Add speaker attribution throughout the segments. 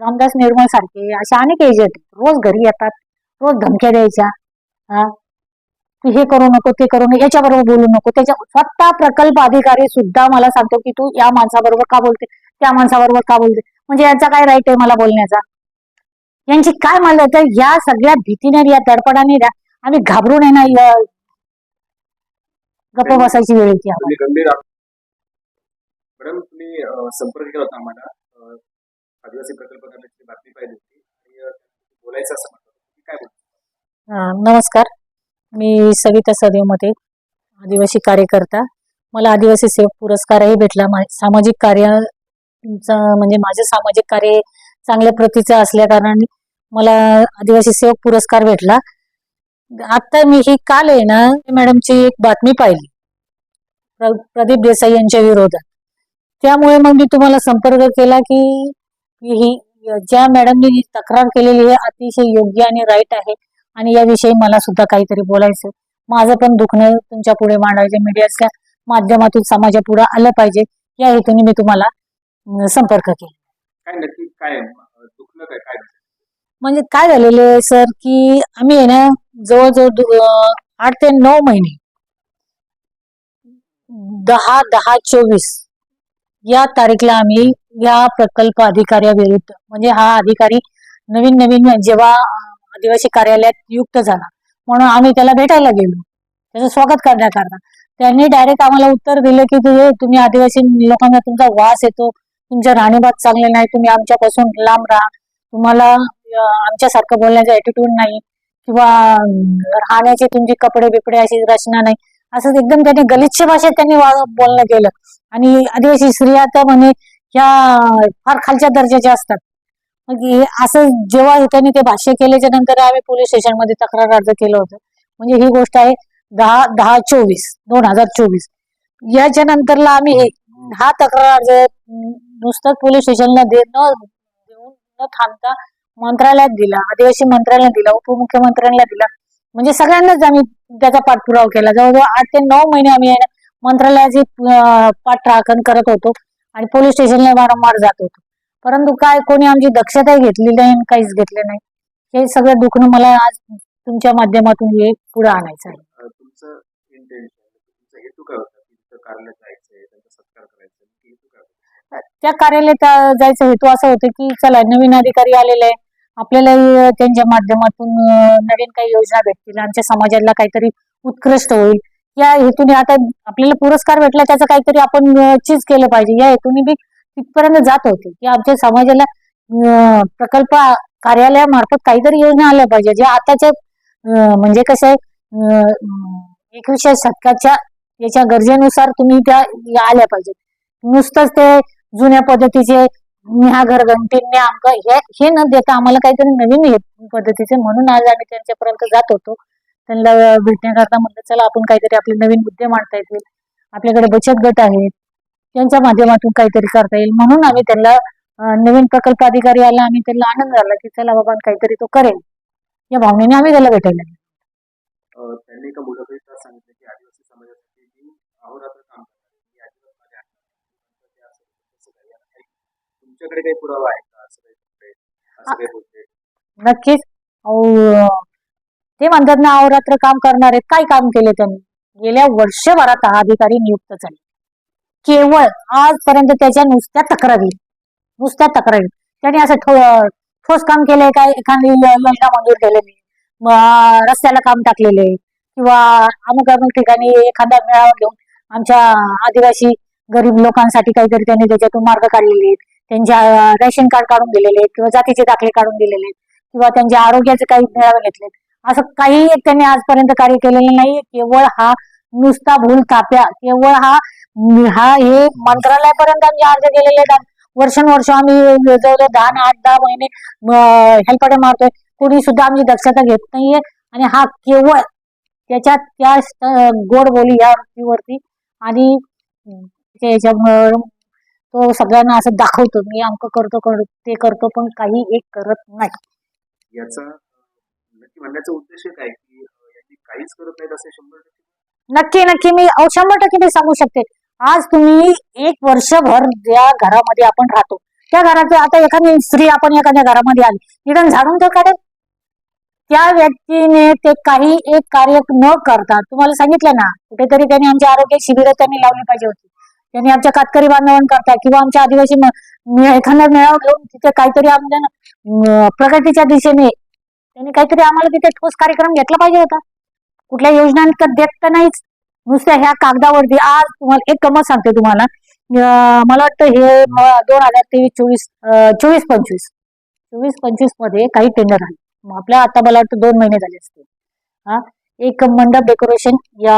Speaker 1: रामदास निर्मळ सारखे असे अनेक एजंट रोज घरी येतात रोज धमक्या द्यायच्या हा. तू हे करू नको ते करू नको याच्याबरोबर बोलू नको. त्याच्या स्वतः प्रकल्प अधिकारी सुद्धा मला सांगतो की तू या माणसाबरोबर का बोलते? त्या माणसाबरोबर का बोलते? म्हणजे यांचा काय राईट आहे मला बोलण्याचा? यांची काय म्हणलं तर या सगळ्या भीतीने या दडपणाने आम्ही घाबरून आहे ना गप्प बसायची वेळ येते
Speaker 2: संपर्क केला होता आम्हाला. आदिवासी प्रकल्प करण्याची बातमी पाहिली होती आणि बोलायचं असं म्हटलं तुम्ही काय
Speaker 1: नमस्कार. मी सविता सदेव मते आदिवासी कार्यकर्ता. मला आदिवासी सेवक पुरस्कारही भेटला. मा- सामाजिक कार्य म्हणजे माझं सामाजिक कार्य चांगल्या प्रतीचं असल्या कारणाने मला आदिवासी सेवक पुरस्कार भेटला. आता मी ही काल आहे ना मॅडमची एक बातमी पाहिली. प्र- प्रदीप देसाई यांच्या विरोधात. त्यामुळे मग मी तुम्हाला संपर्क केला की ही ज्या मॅडमनी तक्रार केलेली आहे अतिशय योग्य आणि राईट आहे. आणि याविषयी मला सुद्धा काहीतरी बोलायचं माझं पण दुखणं तुमच्यापुढे मांडायचं मीडियाच्या माध्यमातून समाजापुढे आलं पाहिजे. या हेतूने मी तुम्हाला संपर्क केला.
Speaker 2: काय काय
Speaker 1: म्हणजे काय झालेलं आहे सर की आम्ही आहे ना जवळजवळ आठ ते नऊ महिने दहा दहा चोवीस या तारीखला आम्ही या प्रकल्प अधिकाऱ्याविरुद्ध म्हणजे हा अधिकारी नवीन नवीन जेव्हा आदिवासी कार्यालयात नियुक्त झाला म्हणून आम्ही त्याला भेटायला गेलो. त्याचं स्वागत करण्याकरता. त्यांनी डायरेक्ट आम्हाला उत्तर दिलं की तुझे तुम्ही आदिवासी लोकांना तुमचा वास येतो. तुमच्या राहणीभात चांगले नाही. तुम्ही आमच्यापासून लांब राहा. तुम्हाला आमच्यासारखं बोलण्याचा ॲटिट्यूड नाही. किंवा राहण्याचे तुमचे कपडे बिपडे अशी रचना नाही. असं एकदम त्यांनी गलिच्छ भाषेत त्यांनी बोलणं केलं. आणि आदिवासी स्त्रिया तर म्हणे ह्या फार खालच्या दर्जाच्या असतात. हे असं जेव्हा त्यांनी ते भाष्य केल्याच्यानंतर आम्ही पोलीस स्टेशनमध्ये तक्रार अर्ज केलं होतं. म्हणजे ही गोष्ट आहे दहा दहा चोवीस दोन हजार चोवीस. याच्या नंतरला आम्ही हे हा तक्रार अर्ज नुसतं पोलीस स्टेशनला दे न देऊन न थांबता मंत्रालयात दिला आदिवासी मंत्रालयात दिला उपमुख्यमंत्र्यांना दिला. म्हणजे सगळ्यांनाच आम्ही त्याचा पाठपुरावा केला. जवळजवळ आठ ते नऊ महिने आम्ही मंत्रालयाचे मंत्रालयाची पाठराखण करत होतो. आणि पोलीस स्टेशनला वारंवार जात होतो. परंतु काय कोणी आमची दक्षताही घेतली नाही आणि काहीच घेतलं नाही. हे सगळं दुखणं मला आज तुमच्या माध्यमातून हे पुढे आणायचं आहे.
Speaker 2: तुमचं इंटेन्शन हेतू काय होता?
Speaker 1: त्या कार्यालयात जायचं हेतू असं होतं की चला नवीन अधिकारी आलेले आहे आपल्यालाही अं, त्यांच्या माध्यमातून नवीन काही योजना भेटतील. आमच्या समाजाला काहीतरी उत्कृष्ट होईल. या हेतूने आता आपल्याला पुरस्कार भेटला त्याचं काहीतरी आपण चीज केलं पाहिजे. या हेतूने मी तिथपर्यंत जात होते. की आमच्या समाजाला प्रकल्प कार्यालयामार्फत काहीतरी योजना आल्या पाहिजे. जे आताच्या म्हणजे कसं आहे अं, शतकाच्या याच्या गरजेनुसार तुम्ही त्या या आल्या पाहिजेत. नुसतंच ते जुन्या पद्धतीचे ह्या घर घंटीने आमक हे हे न देता आम्हाला काहीतरी नवीन पद्धतीचे म्हणून आज आम्ही त्यांच्यापर्यंत जात होतो. त्यांना भेटण्याकरता म्हटलं चला आपण काहीतरी आपले नवीन मुद्दे मांडता येतील. आपल्याकडे बचत गट आहेत. त्यांच्या माध्यमातून काहीतरी करता येईल. म्हणून आम्ही त्यांना नवीन प्रकल्प अधिकारी आला. आम्ही त्यांना आनंद झाला की चला बाबा काहीतरी तो करेल. या भावनेने आम्ही त्याला भेटायला
Speaker 2: त्यांनी एका मुलाखतीत सांगितलं की आदिवासी समाजासाठी मी अहोरात्र काम तुमच्याकडे काही पुरावा आहे का? असं काही
Speaker 1: नक्कीच. ते म्हणतात ना अहोरात्र काम करणारे काय काम केले त्यांनी? गेल्या वर्षभरात हा अधिकारी नियुक्त झाले. केवळ आजपर्यंत त्याच्या नुसत्या तक्रारी नुसत्या तक्रारी. त्यांनी असं ठो- ठोस काम केलंय काय एखादी योजना मंजूर केलेली. रस्त्याला काम टाकलेले. किंवा अमुक अमुक ठिकाणी एखादा मेळावा घेऊन आमच्या आदिवासी गरीब लोकांसाठी काहीतरी त्यांनी त्याच्यातून मार्ग काढलेले आहेत. त्यांच्या रेशन कार्ड काढून दिलेले आहेत. किंवा जातीचे दाखले काढून दिलेले आहेत. किंवा त्यांच्या आरोग्याचे काही मेळावे घेतले असं काही एक त्यांनी आजपर्यंत कार्य केलेलं नाही केवळ हा नुसता भूल ताप्या केवळ हा हा हे मंत्रालयापर्यंत आम्ही अर्ज केलेले आहेत. वर्षानुवर्ष आम्ही जवळ दहा आठ दहा महिने हेल्पटे मारतोय. कोणी सुद्धा आमची दक्षता घेत नाहीये. आणि हा केवळ त्याच्या त्या गोड बोली या वृत्तीवरती आणि तो सगळ्यांना असं दाखवतो मी अंक करतो कर- ते करतो पण काही एक करत नाही.
Speaker 2: याचा नक्की म्हणण्याचा उद्देश काय की यांनी काहीच करत नाहीत असे शंभर टक्के.
Speaker 1: नक्की नक्की. मी अहो, शंभर टक्के ते सांगू शकते. आज तुम्ही एक वर्षभर ज्या घरामध्ये आपण राहतो त्या घरात आता एखादी स्त्री आपण एखाद्या घरामध्ये आली निदान झाडून तर काढेल. त्या व्यक्तीने ते काही एक कार्य न करता तुम्हाला सांगितलं ना कुठेतरी त्यांनी आमच्या आरोग्य शिबिरं त्यांनी लावली पाहिजे होती. त्यांनी आमच्या कातकरी बांधवांकरता किंवा आमच्या आदिवासी म- मे- एखादा मेळावा घेऊन तिथे काहीतरी आमच्या प्रगतीच्या दिशेने त्यांनी काहीतरी आम्हाला तिथे ठोस कार्यक्रम घेतला पाहिजे होता. कुठल्या योजना देत तर नाहीच. नुसत्या ह्या कागदावरती आज तुम्हाला एक गमत सांगते तुम्हाला. मला वाटतं हे दोन हजार तेवीस चोवीस चोवीस पंचवीस चोवीस पंचवीसमध्ये काही टेंडर आले. मग आपल्या आता मला वाटतं दोन महिने झाले असतील. हा? एक मंडप डेकोरेशन या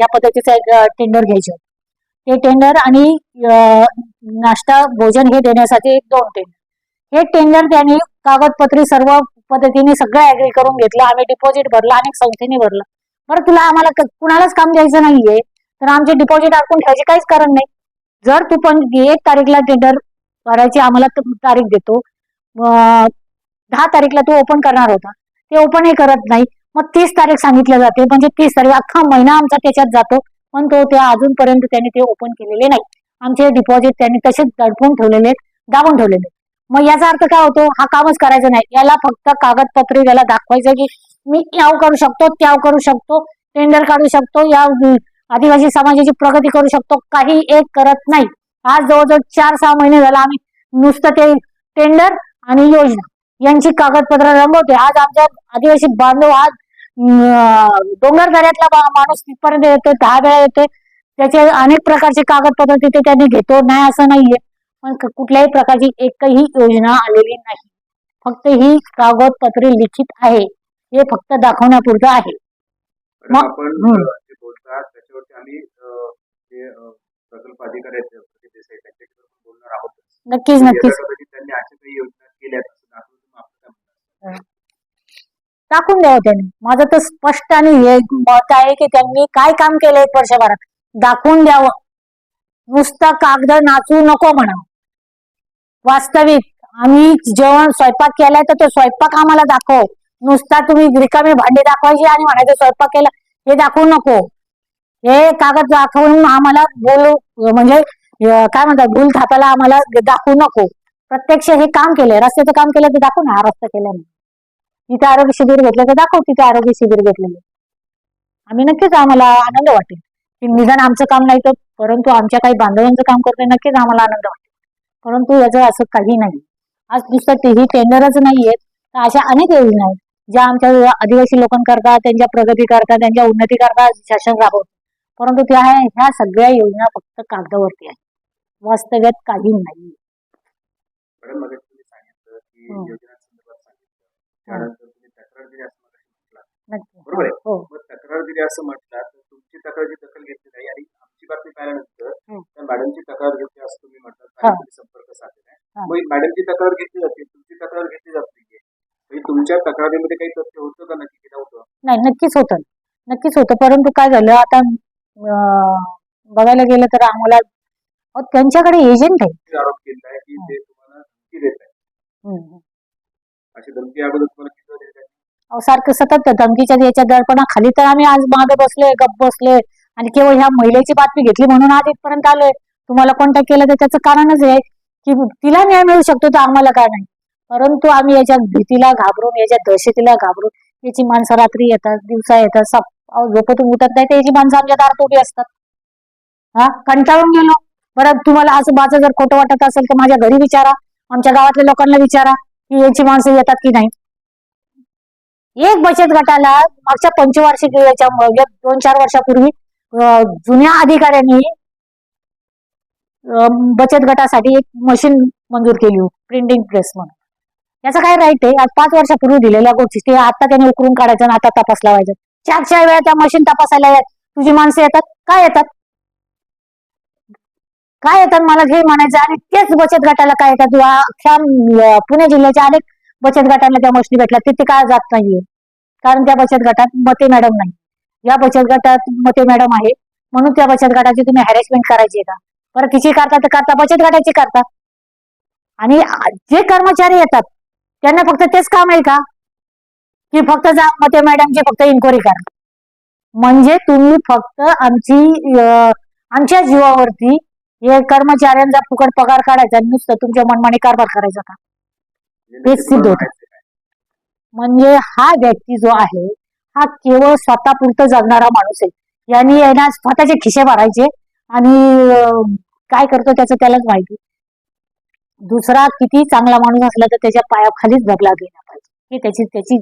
Speaker 1: या पद्धतीचं एक टेंडर घ्यायचे होते. ते टेंडर आणि नाश्ता भोजन हे देण्यासाठी एक दोन टेंडर हे टेंडर त्यांनी कागदपत्री सर्व पद्धतीने सगळं ऍग्री करून घेतलं. आम्ही डिपॉझिट भरलं अनेक संस्थेने भरलं. बरं तुला आम्हाला कुणालाच काम द्यायचं नाहीये. तर आमचे डिपॉझिट अडकून ठेवायचे काहीच कारण नाही. जर तू पण एक तारीखला टेंडर भरायची आम्हाला तारीख देतो. दहा तारीखला तू ओपन करणार होता. ते ओपनही करत नाही. मग तीस तारीख सांगितलं जाते. म्हणजे तीस तारीख अख्खा महिना आमचा त्याच्यात जातो. पण तो त्या अजूनपर्यंत त्यांनी ते ओपन केलेले नाही. आमचे डिपॉझिट त्यांनी तसेच दडपून ठेवलेले आहेत, दाबून ठेवलेले मग याचा अर्थ काय होतो? हा कामच करायचा नाही. याला फक्त कागदपत्रे याला दाखवायचं की मी याव करू शकतो त्याव करू शकतो टेंडर काढू शकतो या आदिवासी समाजाची प्रगती करू शकतो काही एक करत नाही. आज जवळजवळ चार सहा महिने झाला आम्ही नुसतं ते टेंडर आणि योजना यांची कागदपत्र रंगवते आज आमच्या आदिवासी बांधव आज डोंगर दऱ्यातला माणूस तिथपर्यंत येतो दहा वेळा येतोय. त्याचे अनेक प्रकारचे कागदपत्र तिथे त्यांनी घेतो. नाही असं नाहीये. पण कुठल्याही प्रकारची एकही योजना आलेली नाही. फक्त ही कागदपत्रे लिखित आहे. हे फक्त दाखवण्यापुरतं आहे. नक्कीच नक्कीच? टाकून द्यावं त्यांनी. माझं तर स्पष्ट आणि हे मत आहे की त्यांनी काय काम केलं एक वर्षभरात? दाखवून द्यावं. नुसतं कागद नाचू नको म्हणा. वास्तविक. आम्ही जेवण स्वयंपाक केलाय तर तो स्वयंपाक आम्हाला दाखव. नुसता तुम्ही रिकामी भांडी दाखवायची आणि म्हणायचं स्वयंपाक केला हे दाखवू नको. हे कागद दाखवून आम्हाला बोलू म्हणजे काय म्हणतात भूल थापायला आम्हाला दाखवू नको. प्रत्यक्ष हे काम केलंय. रस्त्याचं काम केलं ते दाखवू ना हा रस्ता केला नाही. तिथे आरोग्य शिबिर घेतलं तर दाखव तिथे आरोग्य शिबिर घेतलेलं आम्ही नक्कीच आम्हाला आनंद वाटेल. की निदान आमचं काम नाही तर परंतु आमच्या काही बांधवांचं काम करतोय नक्कीच आम्हाला आनंद वाटेल. परंतु याचं असं काही नाही. आज नुसतं ते ही टेंडरच नाहीयेत तर अशा अनेक योजना आहेत ज्या आमच्या आदिवासी लोकांकरता त्यांच्या प्रगती करता त्यांच्या उन्नती करता शासन राबवत. परंतु त्या ह्या सगळ्या योजना फक्त कागदावरती आहेत. वास्तव्यात काही नाही हं.
Speaker 2: तक्रार दिली असं म्हटलं.
Speaker 1: हो.
Speaker 2: मग तक्रार दिली असं म्हटलं तर तुमची तक्रारची दखल घेतली नाही आणि आमची बातमी पाहिल्यानंतर
Speaker 1: हं.
Speaker 2: मॅडमची तक्रार घेतली असं तुम्ही म्हणतात मग मॅडमची तक्रार घेतली जाते तुमची तक्रार घेतली जात नाहीये. म्हणजे तुमच्या तक्रारीमध्ये काही तथ्य होतं का नक्की नव्हतं?
Speaker 1: नाही नक्कीच होतं. नक्कीच होतं. परंतु काय झालं आता अं, बघायला गेलं तर आम्हाला अहो, त्यांच्याकडे एजंट आहे.
Speaker 2: तुम्ही आरोप केला आहे की ते तुम्हाला धमकी देत आहे
Speaker 1: हम्म.
Speaker 2: अशी धमकी अगोदर तुम्हाला किती वेळा दिली आहे?
Speaker 1: अहो, सारखं सतत धमकीच्या याच्या दडपणाखाली तर आम्ही आज मागे बसलोय गप्प बसलोय. आणि केवळ ह्या महिलेची बातमी घेतली म्हणून आज इथपर्यंत आलोय. तुम्हाला कॉन्टॅक्ट केलं तर त्याचं कारणच आहे. की तिला न्याय मिळू शकतो तर आम्हाला काय नाही. परंतु आम्ही याच्या भीतीला घाबरून याच्या दहशतीला घाबरून याची माणसं रात्री येतात दिवसा येतात सप झोपतून उठत नाही तर याची माणसं आमच्या दारात उभी असतात. हा? कंटाळून गेलो. बरं तुम्हाला असं माझं जर खोटं वाटत असेल तर माझ्या घरी विचारा. आमच्या गावातल्या लोकांना विचारा की याची माणसं येतात की नाही. एक बचत गटाला मागच्या पंचवार्षिक याच्या दोन चार वर्षापूर्वी जुन्या अधिकाऱ्यांनी बचत गटासाठी एक मशीन मंजूर केली होती प्रिंटिंग प्रेस म्हणून. याचा काय राईट आहे? आज पाच वर्षापूर्वी दिलेल्या गोष्टी ते आता त्याने उकरून काढायचं आणि आता तपास लावायचं चार चार वेळा त्या मशीन तपासायला येत. तुझी माणसं येतात? काय येतात? काय येतात? मला हे म्हणायचं आणि तेच बचत गटाला काय येतात? अख्ख्या पुणे जिल्ह्याच्या अनेक बचत गटांना त्या मशीन भेटल्या. तिथे काय जात नाहीये? कारण त्या बचत गटात मते मॅडम नाही. या बचत गटात मते मॅडम आहे. म्हणून त्या बचत गटाची तुम्ही हॅरेसमेंट करायची आहे का? किती करता तर करता बचत गटाची करता. आणि जे कर्मचारी येतात त्यांना फक्त तेच काम आहे का? की फक्त जा मते मॅडमची फक्त इन्क्वायरी करा. म्हणजे तुम्ही फक्त आमची आमच्या जीवावरती हे कर्मचाऱ्यांचा फुकट पगार काढायचा नुसतं तुमच्या मनमाने कारभार करायचा का? तेच सिद्ध होतं. म्हणजे हा व्यक्ती जो आहे हा केवळ स्वतःपुरतं जगणारा माणूस आहे. यांनी स्वतःचे खिसे भरायचे आणि काय करतो त्याचं त्यालाच माहिती. दुसरा किती चांगला माणूस असला तर त्याच्या पायाखालीच दबला गेला पाहिजे. हे त्याची त्याची